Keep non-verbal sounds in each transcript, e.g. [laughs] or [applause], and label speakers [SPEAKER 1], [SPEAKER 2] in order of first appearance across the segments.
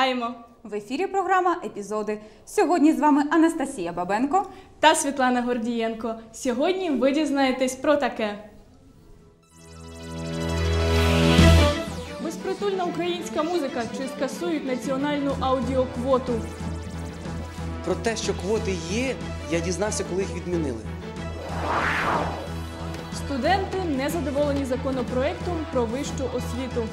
[SPEAKER 1] Вітаємо!
[SPEAKER 2] В ефірі програма Епізоди. Сьогодні з вами Анастасія Бабенко.
[SPEAKER 1] Та Світлана Гордієнко. Сьогодні ви дізнаєтесь про таке. Безпритульна українська музика чи скасують національну аудіоквоту.
[SPEAKER 3] Про те, що квоти є, я дізнався, коли їх відмінили.
[SPEAKER 1] Студенти не задоволені законопроектом про вищу освіту.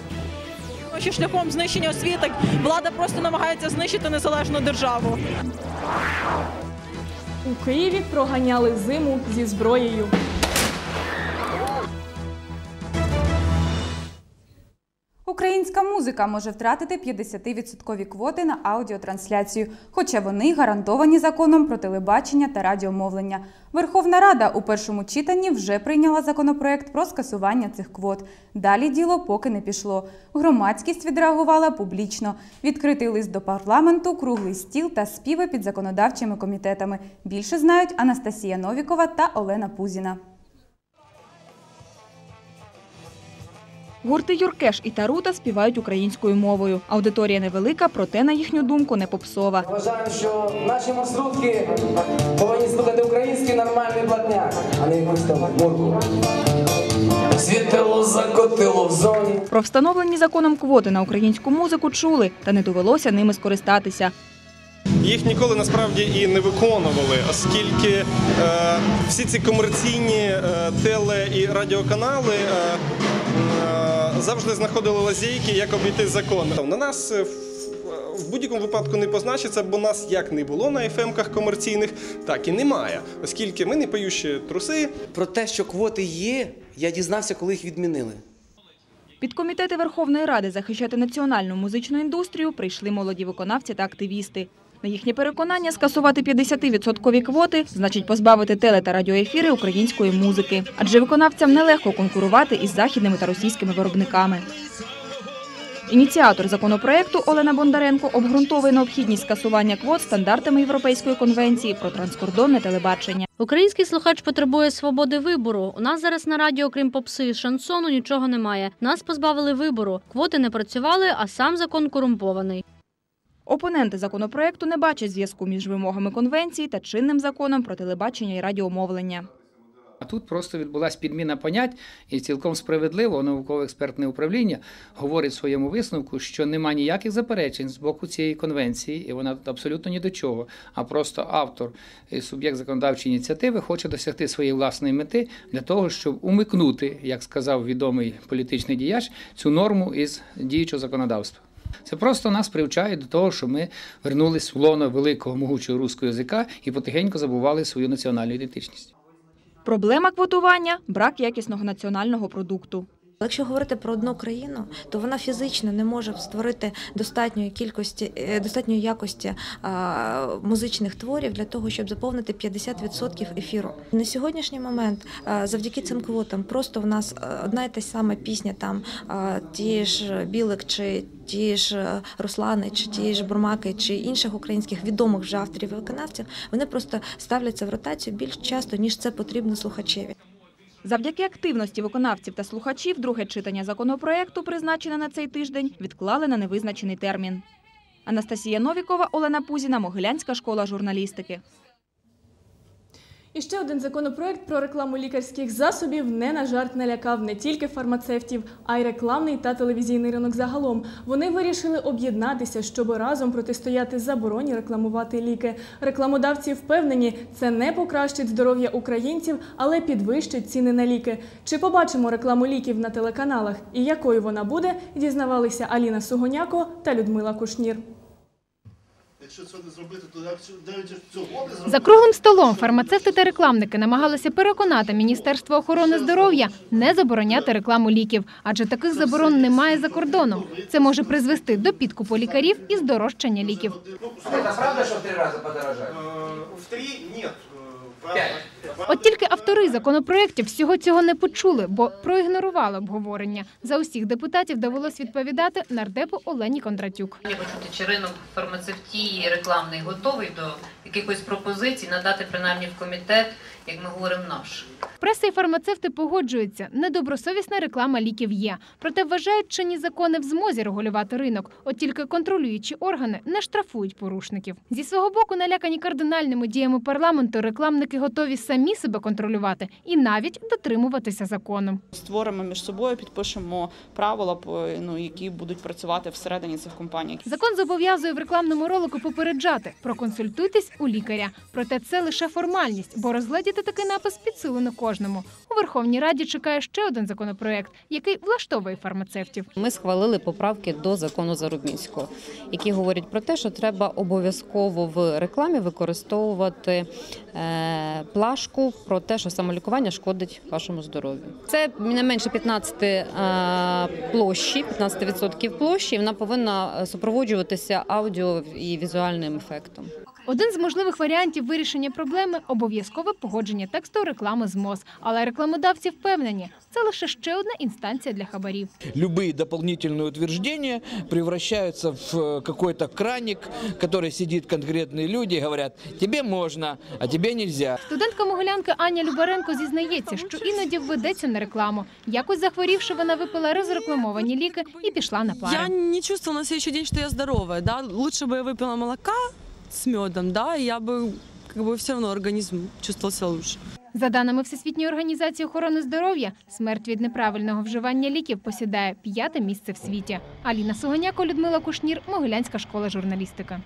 [SPEAKER 4] Що шляхом знищення освіти влада просто намагається знищити незалежну державу.
[SPEAKER 1] У Києві проганяли зиму зі зброєю.
[SPEAKER 2] Українська музика може втратити 50% квоти на аудіотрансляцію, хоча вони гарантовані законом про телебачення та радіомовлення. Верховна Рада у першому читанні вже прийняла законопроект про скасування цих квот. Далі діло поки не пішло. Громадськість відреагувала публічно. Відкритий лист до парламенту, круглий стіл та співи під законодавчими комітетами. Більше знають Анастасія Новікова та Олена Пузіна.
[SPEAKER 5] Гурти Юркеш і Тарута співають українською мовою. Аудиторія невелика, проте, на їхню думку, не попсова.
[SPEAKER 6] Вважаємо, що наші маршрутки повинні слухати український нормальний блатняк, а не якусь там мурку. Світило закотило в зоні.
[SPEAKER 5] Про встановлені законом квоти на українську музику чули, та не довелося ними скористатися.
[SPEAKER 7] їх ніколи насправді і не виконували, оскільки е, всі ці комерційні е, теле і радіоканали е, завжди знаходили лазейки, як обійти закон. На нас е, в- в будь-якому випадку не позначиться, бо нас як не було на ФМ-ках комерційних, так і немає, оскільки ми не поющі труси.
[SPEAKER 3] Про те, що квоти є, я дізнався, коли їх відмінили.
[SPEAKER 5] Підкомітети Верховної Ради захищати національну музичну індустрію прийшли молоді виконавці та активісти. На їхнє переконання скасувати 50% квоти значить позбавити теле та радіоефіри української музики, адже виконавцям нелегко конкурувати із західними та російськими виробниками. Ініціатор законопроекту Олена Бондаренко обґрунтовує необхідність скасування квот стандартами Європейської конвенції про транскордонне телебачення.
[SPEAKER 8] Український слухач потребує свободи вибору. У нас зараз на радіо, крім попси і шансону, нічого немає. Нас позбавили вибору. Квоти не працювали, а сам закон корумпований.
[SPEAKER 5] Опоненти законопроекту не бачать зв'язку між вимогами конвенції та чинним законом про телебачення і радіомовлення.
[SPEAKER 9] А тут просто відбулася підміна понять, і цілком справедливо науково-експертне управління говорить в своєму висновку, що нема ніяких заперечень з боку цієї конвенції, і вона абсолютно ні до чого. А просто автор і суб'єкт законодавчої ініціативи хоче досягти своєї власної мети для того, щоб умикнути, як сказав відомий політичний діяч, цю норму із діючого законодавства. Це просто нас привчає до того, що ми вернулись в лоно великого могучого руського язика і потихеньку забували свою національну ідентичність.
[SPEAKER 5] Проблема квотування брак якісного національного продукту.
[SPEAKER 10] Якщо говорити про одну країну, то вона фізично не може створити достатньої кількості, е, достатньої якості музичних творів для того, щоб заповнити 50% ефіру. На сьогоднішній момент, завдяки цим квотам, просто в нас одна і та сама пісня, там ті ж Білик, чи ті ж е, Руслани, чи ті ж Бурмаки, чи інших українських відомих вже авторів і виконавців, вони просто ставляться в ротацію більш часто, ніж це потрібно слухачеві.
[SPEAKER 5] Завдяки активності виконавців та слухачів друге читання законопроекту, призначене на цей тиждень, відклали на невизначений термін. Анастасія Новікова, Олена Пузіна, Могилянська школа журналістики.
[SPEAKER 1] І ще один законопроект про рекламу лікарських засобів не на жарт налякав не тільки фармацевтів, а й рекламний та телевізійний ринок загалом. Вони вирішили об'єднатися, щоб разом протистояти забороні рекламувати ліки. Рекламодавці впевнені, це не покращить здоров'я українців, але підвищить ціни на ліки. Чи побачимо рекламу ліків на телеканалах і якою вона буде, дізнавалися Аліна Сугоняко та Людмила Кушнір.
[SPEAKER 11] Якщо це не зробити, то навіть цього не зробити.
[SPEAKER 12] За круглим столом фармацевти та рекламники намагалися переконати Міністерство охорони здоров'я не забороняти рекламу ліків, адже таких заборон немає за кордоном. Це може призвести до підкупу лікарів і здорожчання ліків.
[SPEAKER 6] Це правда, що в три рази подорожає?
[SPEAKER 7] В три нет.
[SPEAKER 12] От тільки автори законопроєктів всього цього не почули, бо проігнорували обговорення. За усіх депутатів довелось відповідати нардепу Олені Кондратюк.
[SPEAKER 13] Я почути, чи ринок фармацевтії рекламний готовий до якихось пропозицій надати принаймні в комітет, як ми говоримо, наш.
[SPEAKER 12] Преса і фармацевти погоджуються, недобросовісна реклама ліків є. Проте вважають, що ні закони в змозі регулювати ринок, от тільки контролюючі органи не штрафують порушників. Зі свого боку, налякані кардинальними діями парламенту, рекламники готові самі себе контролювати і навіть дотримуватися закону.
[SPEAKER 14] Створимо між собою, підпишемо правила, по- ну, які будуть працювати всередині цих компаній.
[SPEAKER 12] Закон зобов'язує в рекламному ролику попереджати проконсультуйтесь у лікаря. Проте це лише формальність, бо розгледіти такий напис під силу не кожному. У Верховній Раді чекає ще один законопроект, який влаштовує фармацевтів.
[SPEAKER 15] Ми схвалили поправки до закону Зарубінського, які говорять про те, що треба обов'язково в рекламі використовувати е, плашку про те, що самолікування шкодить вашому здоров'ю. Це не менше 15 е, площі, 15% площі. і Вона повинна супроводжуватися аудіо і візуальним ефектом.
[SPEAKER 12] Один з можливих варіантів вирішення проблеми обов'язкове погодження тексту реклами з МОЗ. Але рекламодавці впевнені, це лише ще одна інстанція для хабарів.
[SPEAKER 16] Любые дополнительные утверждения превращаются в э, какой-то краник, который сидит конкретные люди и говорят, тебе можно, а тебе нельзя.
[SPEAKER 12] Студентка Могилянки Аня Любаренко зізнається, що іноді введеться на рекламу. Якось захворівши, вона випила розрекламовані ліки і пішла на пари.
[SPEAKER 17] Я не чувствовала на следующий день, что я здоровая, да. Лучше бы я выпила молока с медом, да, и я бы как бы все равно организм чувствовал себя лучше.
[SPEAKER 12] За даними Всесвітньої організації охорони здоров'я, смерть від неправильного вживання ліків посідає п'яте місце в світі. Аліна Суганяко, Людмила Кушнір, Могилянська школа журналістики.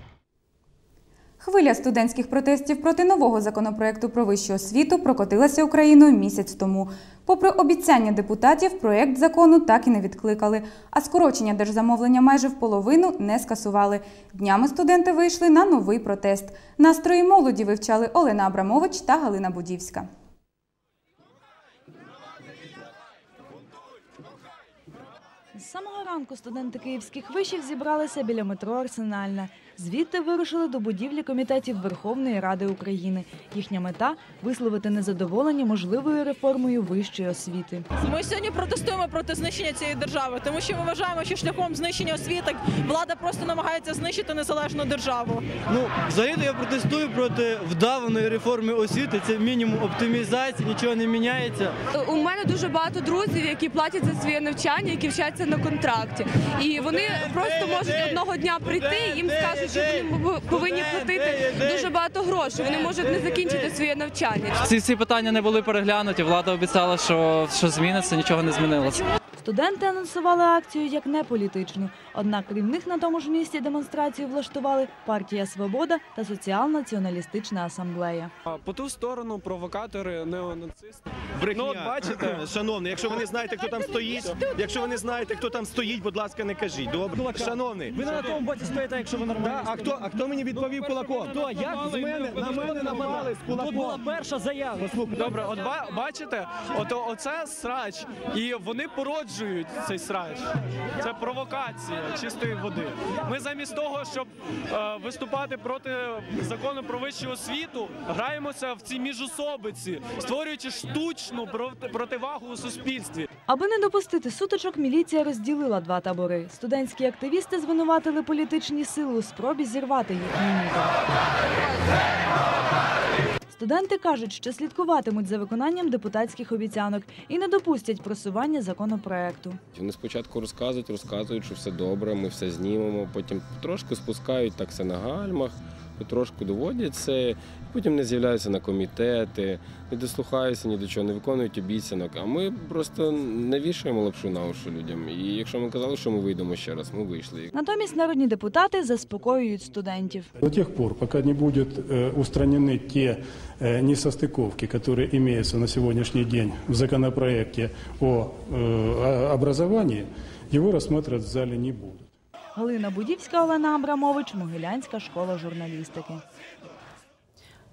[SPEAKER 2] Хвиля студентських протестів проти нового законопроекту про вищу освіту прокотилася Україною місяць тому. Попри обіцяння депутатів, проєкт закону так і не відкликали, а скорочення держзамовлення майже в половину не скасували. Днями студенти вийшли на новий протест. Настрої молоді вивчали Олена Абрамович та Галина Будівська.
[SPEAKER 18] З ранку студенти київських вишів зібралися біля метро Арсенальна. Звідти вирушили до будівлі комітетів Верховної Ради України. Їхня мета висловити незадоволення можливою реформою вищої освіти.
[SPEAKER 4] Ми сьогодні протестуємо проти знищення цієї держави, тому що ми вважаємо, що шляхом знищення освіти влада просто намагається знищити незалежну державу.
[SPEAKER 19] Ну, взагалі я протестую проти вдаваної реформи освіти. Це мінімум оптимізації, нічого не міняється.
[SPEAKER 20] У мене дуже багато друзів, які платять за своє навчання, які вчаться на контракті. І вони просто можуть одного дня прийти, їм скажуть, що вони повинні платити дуже багато грошей. Вони можуть не закінчити своє навчання.
[SPEAKER 21] Ці всі питання не були переглянуті. Влада обіцяла, що, що зміниться, нічого не змінилося.
[SPEAKER 18] Студенти анонсували акцію як неполітичну. Однак крім них на тому ж місці демонстрацію влаштували партія Свобода та Соціал-націоналістична асамблея.
[SPEAKER 22] По ту сторону провокатори, неонацисти. Ну, от бачите?
[SPEAKER 7] Шановний, якщо ви не знаєте, хто там стоїть, якщо ви не знаєте, хто там стоїть, будь ласка, не кажіть. Добре? Шановний.
[SPEAKER 22] Ви на тому боці стоїте, якщо ви нормально.
[SPEAKER 7] А хто, а хто мені відповів кулаком?
[SPEAKER 22] Хто? Як
[SPEAKER 7] з мене, на мене напали з кулаком?
[SPEAKER 22] Тут була перша заява. Добре, от ба- бачите, от оце срач, і вони породжують цей срач. Це провокація чистої води. Ми замість того, щоб е, виступати проти закону про вищу освіту, граємося в ці міжособиці, створюючи штучну противагу у суспільстві.
[SPEAKER 18] Аби не допустити сутичок, міліція розділила два табори. Студентські активісти звинуватили політичні сили у спробі зірвати їхній мітинг. Студенти кажуть, що слідкуватимуть за виконанням депутатських обіцянок і не допустять просування законопроекту.
[SPEAKER 23] Вони спочатку розказують, розказують, що все добре, ми все знімемо, потім трошки спускають так все на гальмах, потрошку доводять це, потім не з'являються на комітети, не дослухаються ні до чого, не виконують обіцянок. А ми просто не вішаємо лапшу на уші людям. І якщо ми казали, що ми вийдемо ще раз, ми вийшли.
[SPEAKER 18] Натомість народні депутати заспокоюють студентів.
[SPEAKER 24] До тех пор, пока не будут э, устранены те э, несостыковки, которые имеются на сегодняшний день в законопроекте о э, о- образовании, его рассматривать в зале не будут.
[SPEAKER 18] Галина Будівська, Олена Абрамович, Могилянська школа журналістики.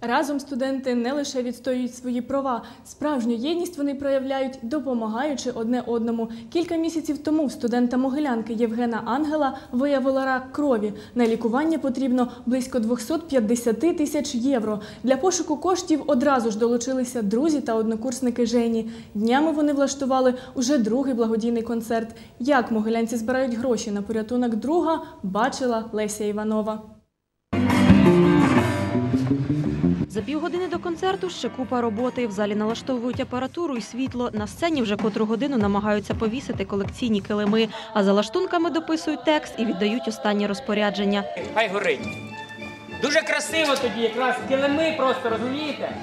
[SPEAKER 1] Разом студенти не лише відстоюють свої права, справжню єдність вони проявляють, допомагаючи одне одному. Кілька місяців тому студента Могилянки Євгена Ангела виявила рак крові. На лікування потрібно близько 250 тисяч євро. Для пошуку коштів одразу ж долучилися друзі та однокурсники Жені. Днями вони влаштували уже другий благодійний концерт. Як могилянці збирають гроші на порятунок друга, бачила Леся Іванова.
[SPEAKER 25] За півгодини до концерту ще купа роботи. В залі налаштовують апаратуру і світло. На сцені вже котру годину намагаються повісити колекційні килими, а за лаштунками дописують текст і віддають останні розпорядження.
[SPEAKER 26] Хай горить. Дуже красиво тоді, якраз килими просто розумієте.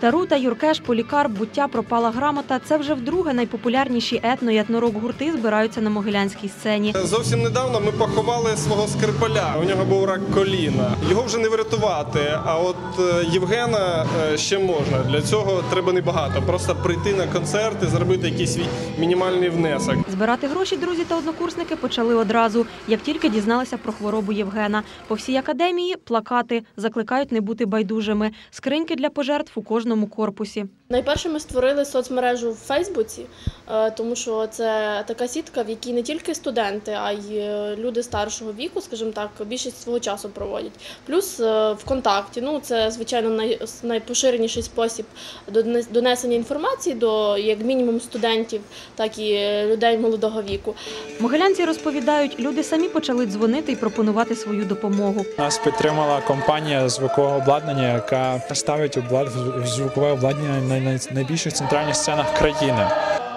[SPEAKER 25] Тарута, Юркеш, Полікарп, Буття, Пропала грамота. Це вже вдруге найпопулярніші етно і етнорок гурти збираються на могилянській сцені.
[SPEAKER 7] Зовсім недавно ми поховали свого скрипаля. У нього був рак коліна. Його вже не врятувати. А от е, Євгена е, ще можна. Для цього треба небагато. Просто прийти на концерт і зробити якийсь свій мінімальний внесок.
[SPEAKER 25] Збирати гроші друзі та однокурсники почали одразу, як тільки дізналися про хворобу Євгена. По всій академії плакати закликають не бути байдужими. Скриньки для пожертв у кожному корпусі.
[SPEAKER 27] Найперше ми створили соцмережу в Фейсбуці, е, тому що це така сітка, в якій не тільки студенти, а й е, люди старшого віку, скажімо так, більшість свого часу проводять. Плюс е, ВКонтакті, ну це звичайно найпоширеніший спосіб донес- донесення інформації до як мінімум студентів, так і людей молодого віку.
[SPEAKER 25] Могилянці розповідають, люди самі почали дзвонити і пропонувати свою допомогу.
[SPEAKER 28] Нас підтримала компанія звукового обладнання, яка ставить облад- звукове обладнання на найбільших центральних сценах країни.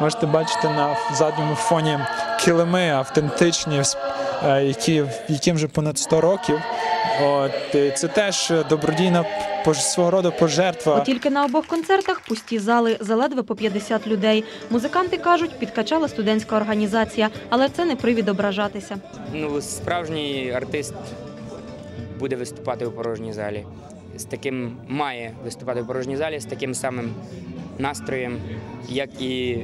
[SPEAKER 28] Можете бачити на задньому фоні килими автентичні, е, які, яким вже понад 100 років. От, і це теж добродійна свого роду пожертва.
[SPEAKER 25] От тільки на обох концертах пусті зали, заледве по 50 людей. Музиканти кажуть, підкачала студентська організація, але це не привід ображатися.
[SPEAKER 26] Ну, справжній артист буде виступати у порожній залі. З таким має виступати в порожній залі з таким самим настроєм, як і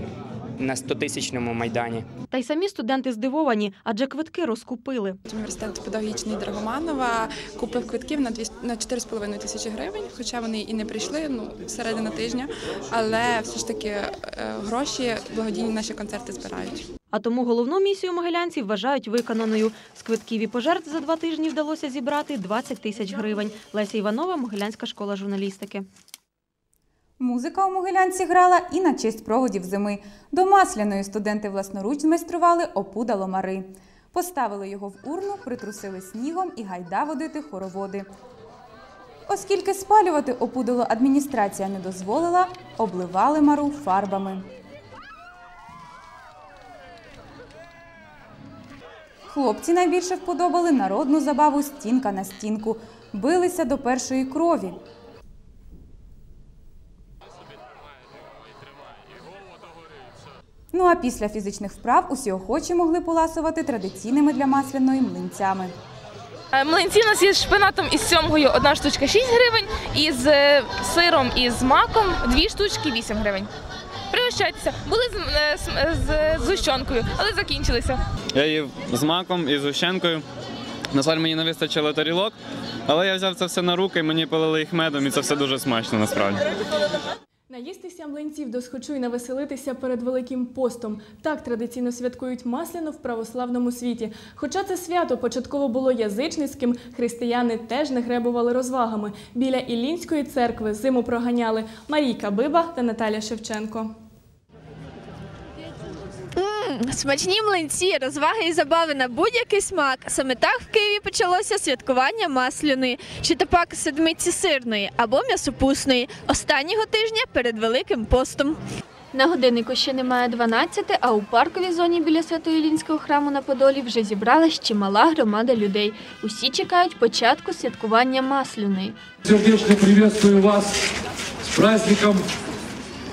[SPEAKER 26] на 100-тисячному майдані.
[SPEAKER 25] Та й самі студенти здивовані, адже квитки розкупили.
[SPEAKER 29] Університет педагогічний Драгоманова купив квитків на 200 на 4,5 тисячі гривень, хоча вони і не прийшли, ну середина тижня, але все ж таки е, гроші благодійні наші концерти збирають.
[SPEAKER 25] А тому головну місію могилянців вважають виконаною. З квитків і пожертв за два тижні вдалося зібрати 20 тисяч гривень. Леся Іванова, Могилянська школа журналістики.
[SPEAKER 2] Музика у Могилянці грала і на честь проводів зими. До масляної студенти власноруч змайстрували опудало мари. Поставили його в урну, притрусили снігом і гайда водити хороводи. Оскільки спалювати опудало адміністрація не дозволила, обливали мару фарбами. Хлопці найбільше вподобали народну забаву стінка на стінку. Билися до першої крові. Ну а після фізичних вправ усі охочі могли поласувати традиційними для масляної млинцями.
[SPEAKER 30] Е, Млинці у нас є з шпинатом і з сьомгою одна штучка 6 гривень, і з е, сиром і з маком дві штучки 8 гривень. Пригощайтеся. Були з, е, з, з, з згущенкою, але закінчилися.
[SPEAKER 31] Я їв з маком і з гущенкою. На жаль, мені не вистачило тарілок, але я взяв це все на руки, мені полили їх медом, і це все дуже смачно насправді.
[SPEAKER 1] Наїстися млинців досхочу і навеселитися перед Великим постом. Так традиційно святкують масляно в православному світі. Хоча це свято початково було язичницьким, християни теж не гребували розвагами. Біля Іллінської церкви зиму проганяли Марійка Биба та Наталя Шевченко.
[SPEAKER 32] Смачні млинці, розваги і забави на будь-який смак. Саме так в Києві почалося святкування масляної, чи то пак седмиці сирної або м'ясопусної останнього тижня перед Великим постом.
[SPEAKER 33] На годиннику ще немає 12, а у парковій зоні біля Свято-Ілінського храму на Подолі вже зібралась чимала громада людей. Усі чекають початку святкування масляної.
[SPEAKER 34] Сердечно приветствую вас с праздником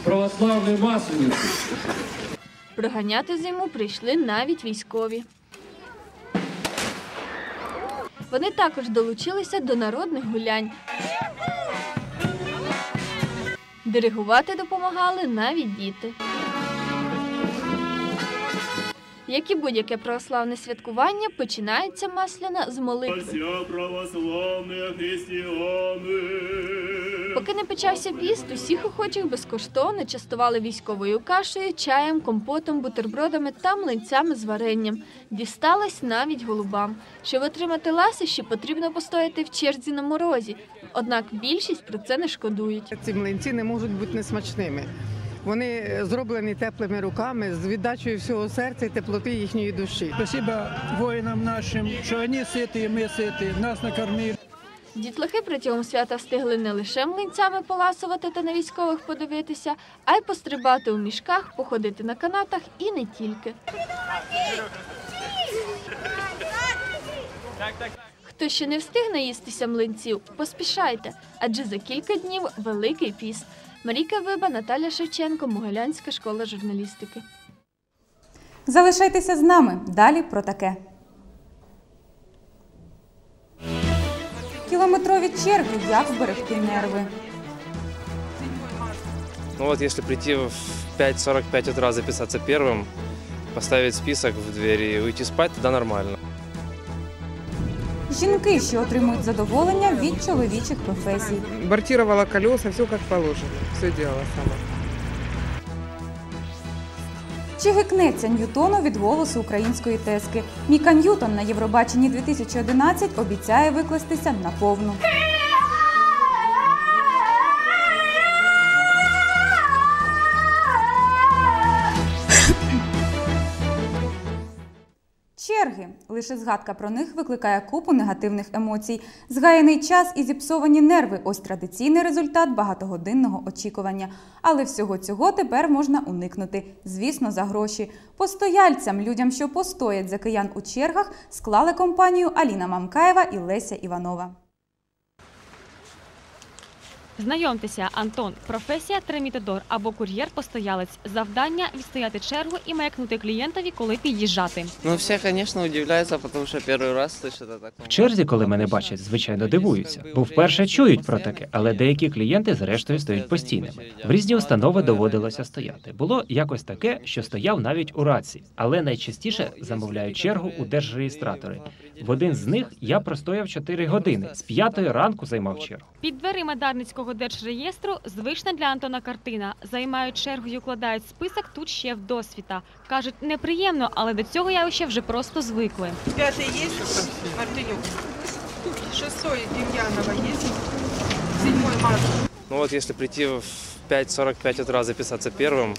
[SPEAKER 34] православной Масленицы.
[SPEAKER 33] Проганяти зиму прийшли навіть військові. Вони також долучилися до народних гулянь. Диригувати допомагали навіть діти. Як і будь-яке православне святкування, починається масляна з молитви. Поки не почався піст, усіх охочих безкоштовно частували військовою кашею, чаєм, компотом, бутербродами та млинцями з варенням. Дісталось навіть голубам. Щоб отримати ласощі, потрібно постояти в черзі на морозі. Однак більшість про це не шкодують.
[SPEAKER 35] Ці млинці не можуть бути несмачними. Вони е, зроблені теплими руками з віддачею всього серця і теплоти їхньої душі.
[SPEAKER 36] Спасибо воїнам нашим, що вони ситі, і ми ситі, нас накормили.
[SPEAKER 33] Дітлахи протягом свята встигли не лише млинцями поласувати та на військових подивитися, а й пострибати у мішках, походити на канатах і не тільки. Хто ще не встиг наїстися млинців, поспішайте, адже за кілька днів великий піст. Маріка Виба, Наталя Шевченко, Могилянська школа журналістики.
[SPEAKER 2] Залишайтеся з нами. Далі про таке. Кілометрові черги, як зберегти нерви.
[SPEAKER 27] Ну вот если прийти в 5.45 утра записаться первым, поставить список в двери и уйти спать, тогда нормально.
[SPEAKER 2] Жінки, що отримують задоволення від чоловічих професій.
[SPEAKER 37] Бортувала колеса, все як положено. Все діяла сама.
[SPEAKER 2] Чи гикнеться Ньютону від голосу української тески? Міка Ньютон на Євробаченні 2011 обіцяє викластися на Черги. Лише згадка про них викликає купу негативних емоцій. Згаяний час і зіпсовані нерви ось традиційний результат багатогодинного очікування. Але всього цього тепер можна уникнути. Звісно, за гроші. Постояльцям, людям, що постоять за киян у чергах, склали компанію Аліна Мамкаєва і Леся Іванова.
[SPEAKER 38] Знайомтеся, Антон, професія тремітодор або кур'єр-постоялець. Завдання відстояти чергу і маякнути клієнтові, коли під'їжджати.
[SPEAKER 39] Ну, все, конечно, удивляются, потому что первый раз слышат о таком.
[SPEAKER 40] В черзі, коли мене бачать, звичайно дивуються, бо вперше чують про таке, але деякі клієнти зрештою стають постійними. В різні установи доводилося стояти. Було якось таке, що стояв навіть у раці, але найчастіше замовляють чергу у держреєстратори. В один з них я простояв 4 години. З п'ятої ранку займав чергу.
[SPEAKER 38] Під дверима Дарницького держреєстру звична для Антона картина. Займають чергу і укладають список тут ще в досвіта. Кажуть, неприємно, але до цього явища вже просто звикли.
[SPEAKER 20] Пятый есть? Мартынюк. Шестой Демьянова есть? Седьмой Марк.
[SPEAKER 27] Ну вот если прийти в 5.45 утра записаться первым,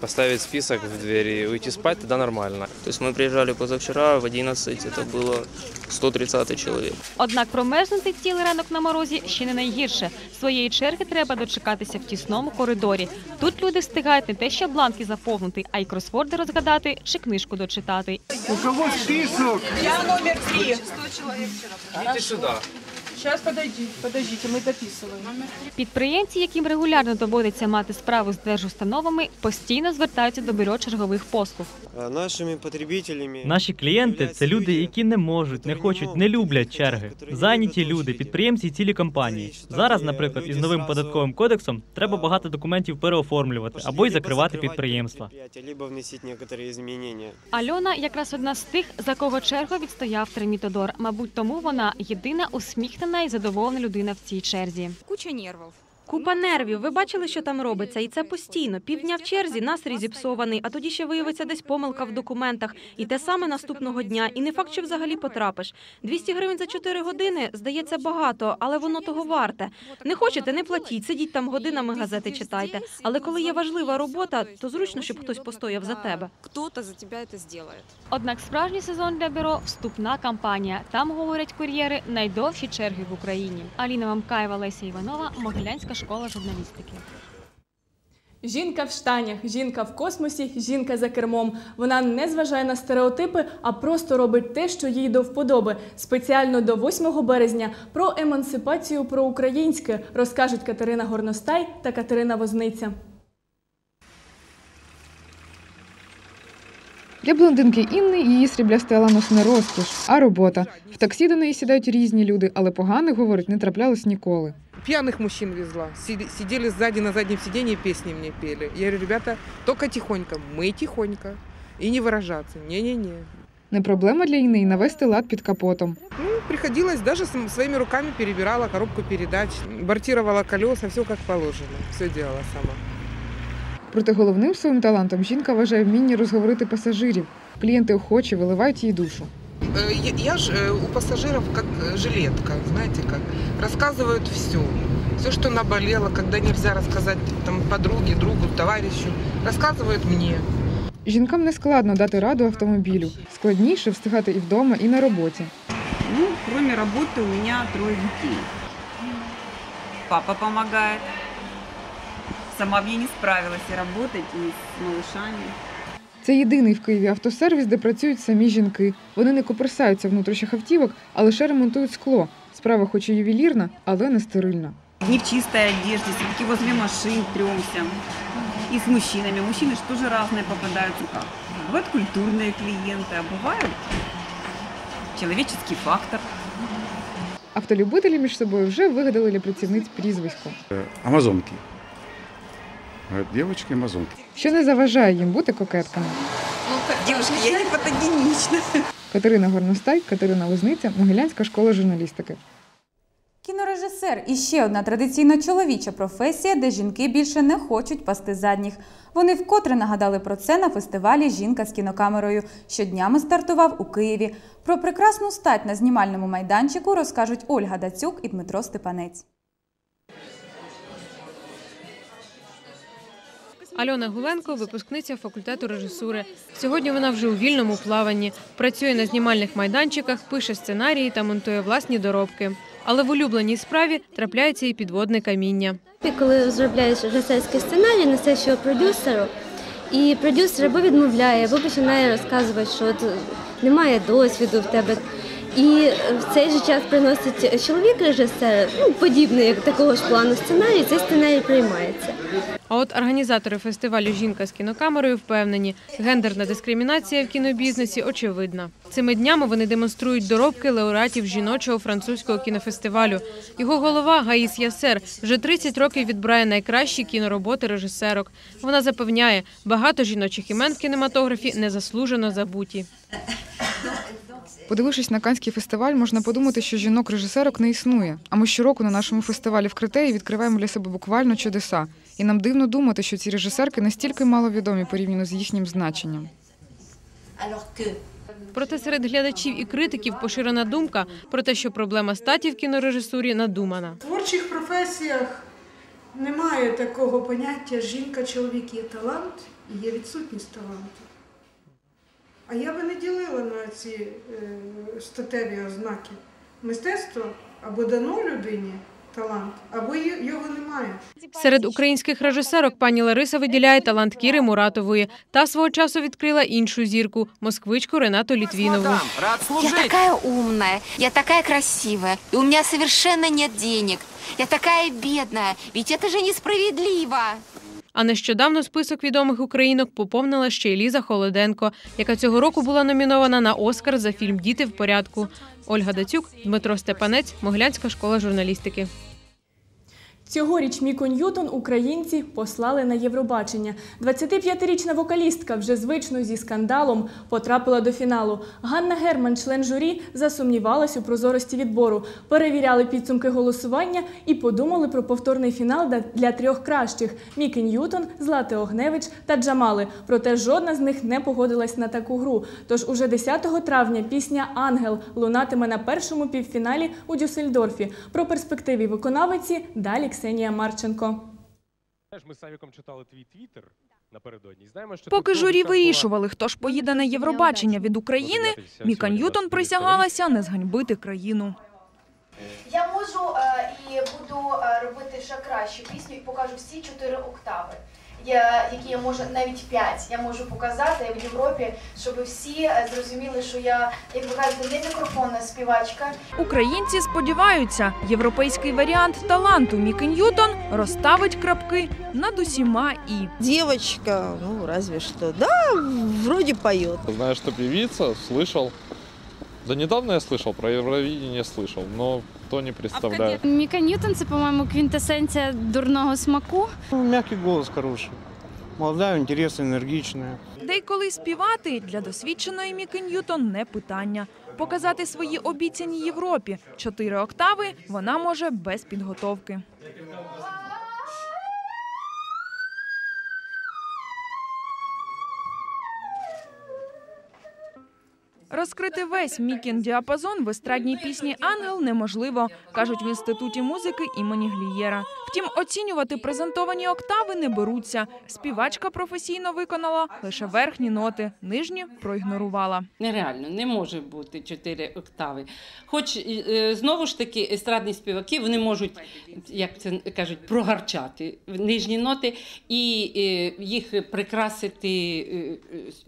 [SPEAKER 27] поставить список в двери и уйти спать, тогда нормально.
[SPEAKER 39] То есть мы приезжали позавчера в 11, это было 130 человек.
[SPEAKER 38] Однак промерзнути цілий ранок на морозі ще не найгірше. Своєї черги треба дочекатися в тісному коридорі. Тут люди встигають не те, що бланки заповнити, а й кросворди розгадати чи книжку дочитати.
[SPEAKER 20] У кого список? Я номер три.
[SPEAKER 27] Идите сюда.
[SPEAKER 20] Сейчас подойди, подождите, мы дописываем.
[SPEAKER 38] Підприємці, яким регулярно доводиться мати справу з держустановами, постійно звертаються до бюро чергових послуг.
[SPEAKER 41] Нашими потребителями
[SPEAKER 42] Наші клієнти це люди, які не можуть, не хочуть, не люблять черги. Зайняті люди, підприємці і цілі компанії. Зараз, наприклад, із новим податковим кодексом треба багато документів переоформлювати або й закривати підприємства.
[SPEAKER 41] либо вносить некоторые изменения.
[SPEAKER 38] Альона якраз одна з тих, за кого чергу відстояв Тремітодор. Мабуть, тому вона єдина усміхнена і задоволена людина в цій черзі.
[SPEAKER 25] Куча нервів.
[SPEAKER 38] Купа нервів. Ви бачили, що там робиться, і це постійно. Півдня в черзі, настрій зіпсований, а тоді ще виявиться десь помилка в документах. І те саме наступного дня. І не факт, що взагалі потрапиш. 200 гривень за 4 години здається багато, але воно того варте. Не хочете, не платіть, сидіть там годинами газети читайте. Але коли є важлива робота, то зручно, щоб хтось постояв за тебе.
[SPEAKER 25] Хто-то за тебе це зробить.
[SPEAKER 38] Однак справжній сезон для бюро вступна кампанія. Там говорять кур'єри найдовші черги в Україні. Аліна Мамкаєва, Леся Іванова, Могилянська школа журналістики.
[SPEAKER 1] Жінка в штанях, жінка в космосі, жінка за кермом. Вона не зважає на стереотипи, а просто робить те, що їй до вподоби. Спеціально до 8 березня про емансипацію проукраїнське розкажуть Катерина Горностай та Катерина Возниця.
[SPEAKER 43] Для блондинки Інни її сріблястий ланос не розкіш, а робота. В таксі до неї сідають різні люди, але поганих, говорить, не траплялось ніколи.
[SPEAKER 37] Пьяных мужчин везла. Сиди- Сидели сзади на заднем сиденье, песни мне пели. Я говорю, ребята, только тихонько, мы тихонько. И не выражаться. Не-не-не.
[SPEAKER 43] Не проблема для Інни й навести лад під капотом.
[SPEAKER 37] Ну, приходилось, даже см- своими руками перебирала коробку передач, бортировала колеса, все как положено, все делала сама.
[SPEAKER 43] Проте головним своїм талантом жінка вважає вміння розговорити пасажирів. Клієнти охоче виливають їй душу.
[SPEAKER 37] Э, Я, я ж э, у пассажиров как э, жилетка, знаете как, рассказывают все. Все, что наболело, когда нельзя рассказать там, подруге, другу, товарищу, рассказывают мне.
[SPEAKER 43] Жінкам не складно дати раду автомобілю. Складніше встигати і вдома, і на роботі.
[SPEAKER 44] Ну, кроме работы у меня трое детей. Папа помогает. Сама бы я не справилась и работать, и с малышами.
[SPEAKER 43] Це єдиний в Києві автосервіс, де працюють самі жінки. Вони не коперсаються в внутрішніх автівок, а лише ремонтують скло. Справа хоч і ювелірна, але не стерильна.
[SPEAKER 44] Не в чистой одежде, все-таки возле машин тремся. И с мужчинами. Мужчины же тоже разные попадаются. Как? Бывают культурные клиенты, а бывают человеческий фактор.
[SPEAKER 43] Автолюбителі між собою вже вигадали для працівниць прізвисько,
[SPEAKER 45] Амазонки. Говорят, девочки амазонки.
[SPEAKER 43] що не заважає їм бути кокетками.
[SPEAKER 44] Девушка, я не фотогенична. [laughs]
[SPEAKER 43] Катерина Горностай, Катерина Лозниця, Могилянська школа журналістики.
[SPEAKER 2] Кінорежисер і ще одна традиційно чоловіча професія, де жінки більше не хочуть пасти задніх. Вони вкотре нагадали про це на фестивалі Жінка з кінокамерою, що днями стартував у Києві. Про прекрасну стать на знімальному майданчику розкажуть Ольга Дацюк і Дмитро Степанець.
[SPEAKER 46] Альона Гуленко випускниця факультету режисури. Сьогодні вона вже у вільному плаванні, працює на знімальних майданчиках, пише сценарії та монтує власні доробки. Але в улюбленій справі трапляється і підводне каміння.
[SPEAKER 47] Коли розробляєш режисерський сценарій, несеш його продюсеру, і продюсер або відмовляє, або починає розказувати, що немає досвіду в тебе. І в цей же час приносить чоловік режисер, ну подібний як такого ж плану сценарій, цей сценарій приймається.
[SPEAKER 46] А от організатори фестивалю Жінка з кінокамерою впевнені, гендерна дискримінація в кінобізнесі очевидна. Цими днями вони демонструють доробки лауреатів жіночого французького кінофестивалю. Його голова Гаїс Ясер вже 30 років відбирає найкращі кінороботи режисерок. Вона запевняє, багато жіночих імен в кінематографі незаслужено забуті.
[SPEAKER 43] Подивившись на Канський фестиваль, можна подумати, що жінок-режисерок не існує. А ми щороку на нашому фестивалі в Критеї відкриваємо для себе буквально чудеса. І нам дивно думати, що ці режисерки настільки маловідомі порівняно з їхнім значенням.
[SPEAKER 46] Проте серед глядачів і критиків поширена думка про те, що проблема статі в кінорежисурі надумана.
[SPEAKER 48] В творчих професіях немає такого поняття жінка-чоловік є талант і є відсутність таланту. А я би не ділила на ці е, статеві ознаки. Мистецтво або дано людині талант, або його немає.
[SPEAKER 46] Серед українських режисерок пані Лариса виділяє талант Кіри Муратової. Та свого часу відкрила іншу зірку москвичку Ренату Літвінову.
[SPEAKER 49] Я такая умная, я такая красивая, и у меня совершенно нет денег. Я такая бедная, ведь это же несправедливо.
[SPEAKER 46] А нещодавно список відомих українок поповнила ще й Ліза Холоденко, яка цього року була номінована на Оскар за фільм Діти в порядку. Ольга Дацюк, Дмитро Степанець, Моглянська школа журналістики.
[SPEAKER 1] Цьогоріч Міко Ньютон українці послали на Євробачення. 25-річна вокалістка вже звично зі скандалом потрапила до фіналу. Ганна Герман, член журі, засумнівалась у прозорості відбору. Перевіряли підсумки голосування і подумали про повторний фінал для- для трьох кращих: Мікі Ньютон, Злати Огневич та Джамали. Проте жодна з них не погодилась на таку гру. Тож уже 10 травня пісня Ангел лунатиме на першому півфіналі у Дюссельдорфі. Про перспективи виконавиці далі Ксенія Марченко.
[SPEAKER 50] Ми з Савіком читали твій твіттер напередодні. Знаємо, що
[SPEAKER 51] Поки журі вирішували, хто ж поїде на Євробачення від України, Міка Ньютон присягалася не зганьбити країну.
[SPEAKER 52] Я можу е, і буду е, робити ще кращу пісню і покажу всі чотири октави. Я, які я можу навіть п'ять. Я можу показати в Європі, щоб всі е, зрозуміли, що я, як ви кажете, не мікрофонна співачка.
[SPEAKER 51] Українці сподіваються, європейський варіант таланту Міки Ньютон розставить крапки над усіма і.
[SPEAKER 53] Девочка, ну разве что. Да, вроде поет.
[SPEAKER 22] Знаешь, что певица, слышал. Да недавно я слышал, про Евровидение слышал, но то не представляю.
[SPEAKER 54] Міка Ньютон це, по-моєму, квінтесенція дурного смаку.
[SPEAKER 53] Ну, Мягкий голос хороший.
[SPEAKER 55] молодая, интересная, энергичная.
[SPEAKER 51] Де й коли співати для досвідченої Міки Ньютон не питання. Показати свої обіцяні Європі чотири октави вона може без підготовки. Розкрити весь Мікін діапазон в естрадній пісні Ангел неможливо, кажуть в інституті музики імені Глієра. Втім, оцінювати презентовані октави не беруться. Співачка професійно виконала лише верхні ноти, нижні проігнорувала.
[SPEAKER 56] Нереально, не може бути чотири октави. Хоч е, знову ж таки естрадні співаки вони можуть, як це кажуть, прогарчати нижні ноти і е, їх прикрасити е,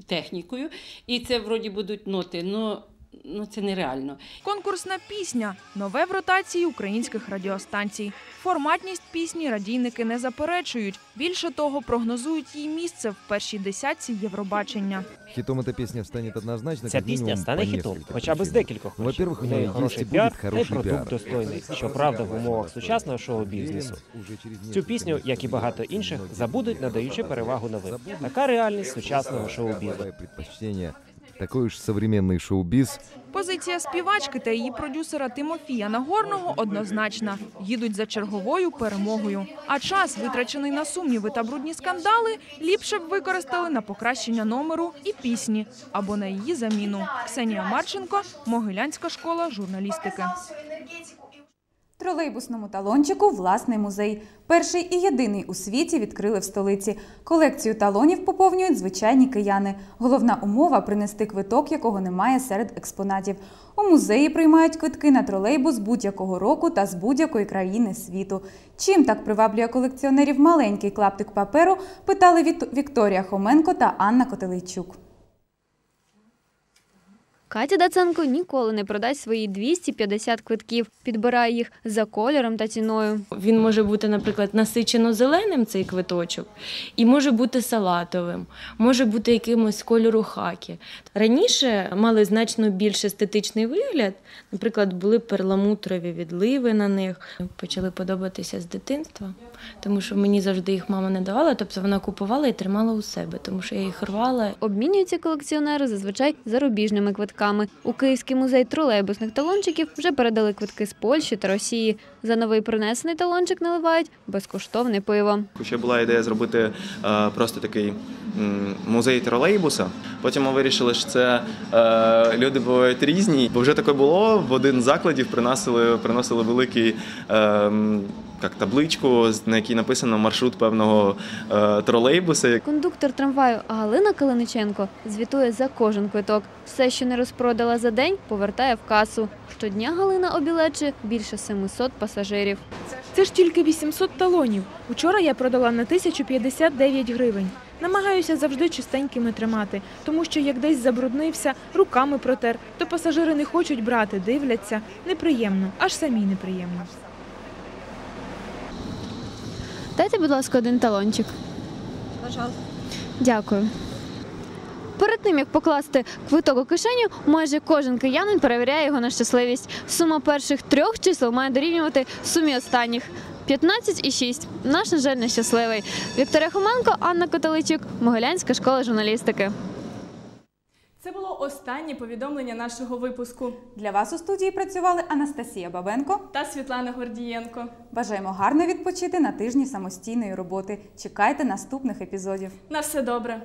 [SPEAKER 56] технікою. І це вроді будуть ноти. Ну, ну це нереально.
[SPEAKER 51] Конкурсна пісня нове в ротації українських радіостанцій. Форматність пісні радійники не заперечують. Більше того, прогнозують її місце в першій десятці Євробачення.
[SPEAKER 57] Хитом эта песня станет однозначно,
[SPEAKER 58] Ця пісня
[SPEAKER 59] стане хітом, хоча б з декількох
[SPEAKER 57] Ну. Во-первых, у
[SPEAKER 59] неї хороший
[SPEAKER 57] есть и
[SPEAKER 59] піар,
[SPEAKER 57] будет
[SPEAKER 59] та й продукт достойний, щоправда, в умовах сучасного шоу-бізнесу. Цю пісню, як і багато інших, забудуть, надаючи перевагу новим. Така реальність сучасного шоу-бізу.
[SPEAKER 57] Предпочтение. Такой уж современный шоу-біз.
[SPEAKER 51] Позиція співачки та її продюсера Тимофія Нагорного однозначна: їдуть за черговою перемогою. А час, витрачений на сумніви та брудні скандали, ліпше б використали на покращення номеру і пісні або на її заміну. Ксенія Марченко, Могилянська школа журналістики.
[SPEAKER 2] Тролейбусному талончику власний музей. Перший і єдиний у світі відкрили в столиці. Колекцію талонів поповнюють звичайні кияни. Головна умова принести квиток, якого немає серед експонатів. У музеї приймають квитки на тролейбус будь-якого року та з будь-якої країни світу. Чим так приваблює колекціонерів маленький клаптик паперу, питали Вікторія Хоменко та Анна Котелейчук.
[SPEAKER 60] Катя Даценко ніколи не продасть свої 250 квитків, підбирає їх за кольором та ціною.
[SPEAKER 61] Він може бути, наприклад, насичено зеленим цей квиточок, і може бути салатовим, може бути якимось кольору хакі. Раніше мали значно більш естетичний вигляд. Наприклад, були перламутрові відливи на них. Почали подобатися з дитинства, тому що мені завжди їх мама не давала. Тобто вона купувала і тримала у себе, тому що я їх рвала.
[SPEAKER 60] Обмінюються колекціонери зазвичай зарубіжними квитками. У Київський музей тролейбусних талончиків вже передали квитки з Польщі та Росії. За новий принесений талончик наливають безкоштовне пиво.
[SPEAKER 53] Ще була ідея зробити е, просто такий музей тролейбуса. Потім ми вирішили, що це е, люди бувають різні. Бо вже таке було. В один з закладів приносили, приносили великий. Е, як табличку, з- на якій написано маршрут певного е, тролейбуса.
[SPEAKER 60] Кондуктор трамваю Галина Калиниченко звітує за кожен квиток. Все, що не розпродала за день, повертає в касу. Щодня Галина обілечує більше 700 пасажирів.
[SPEAKER 62] Це ж тільки 800 талонів. Учора я продала на 1059 гривень. Намагаюся завжди чистенькими тримати, тому що як десь забруднився, руками протер, то пасажири не хочуть брати, дивляться. Неприємно, аж самі неприємно.
[SPEAKER 60] Дайте, будь ласка, один талончик. Дякую. Перед тим як покласти квиток у кишеню, майже кожен киянин перевіряє його на щасливість. Сума перших трьох чисел має дорівнювати сумі останніх. 15 і 6. Наш, на жаль, нещасливий. Вікторія Хоменко, Анна Котеличук, Могилянська школа журналістики.
[SPEAKER 1] Це було останнє повідомлення нашого випуску.
[SPEAKER 2] Для вас у студії працювали Анастасія Бабенко
[SPEAKER 1] та Світлана Гордієнко.
[SPEAKER 2] Бажаємо гарно відпочити на тижні самостійної роботи. Чекайте наступних епізодів.
[SPEAKER 1] На все добре.